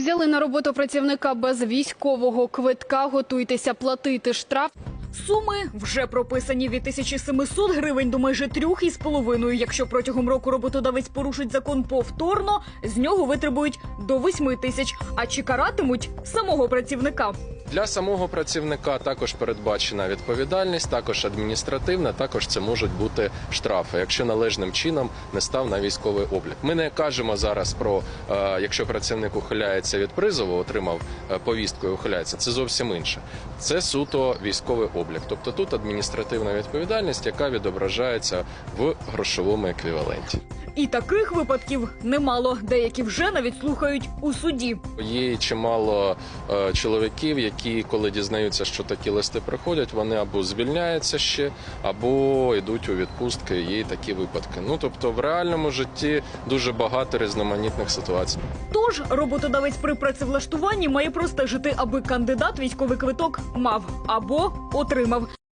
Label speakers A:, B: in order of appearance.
A: Взяли на роботу працівника без військового квитка, готуйтеся платити штраф.
B: Суми вже прописані від 1700 гривень до майже трьох із половиною. Якщо протягом року роботодавець порушить закон повторно, з нього витребують до 8 тисяч. А чи каратимуть самого працівника?
C: Для самого працівника також передбачена відповідальність, також адміністративна, також це можуть бути штрафи, якщо належним чином не став на військовий облік. Ми не кажемо зараз про е, якщо працівник ухиляється від призову, отримав е, повістку і ухиляється. Це зовсім інше. Це суто військовий облік. Тобто тут адміністративна відповідальність, яка відображається в грошовому еквіваленті.
B: І таких випадків немало. Деякі вже навіть слухають у суді.
C: Є чимало е, чоловіків, які, коли дізнаються, що такі листи приходять, вони або звільняються ще, або йдуть у відпустки. Є і такі випадки. Ну тобто, в реальному житті дуже багато різноманітних ситуацій.
B: Тож роботодавець при працевлаштуванні має простежити, аби кандидат військовий квиток мав або отримав.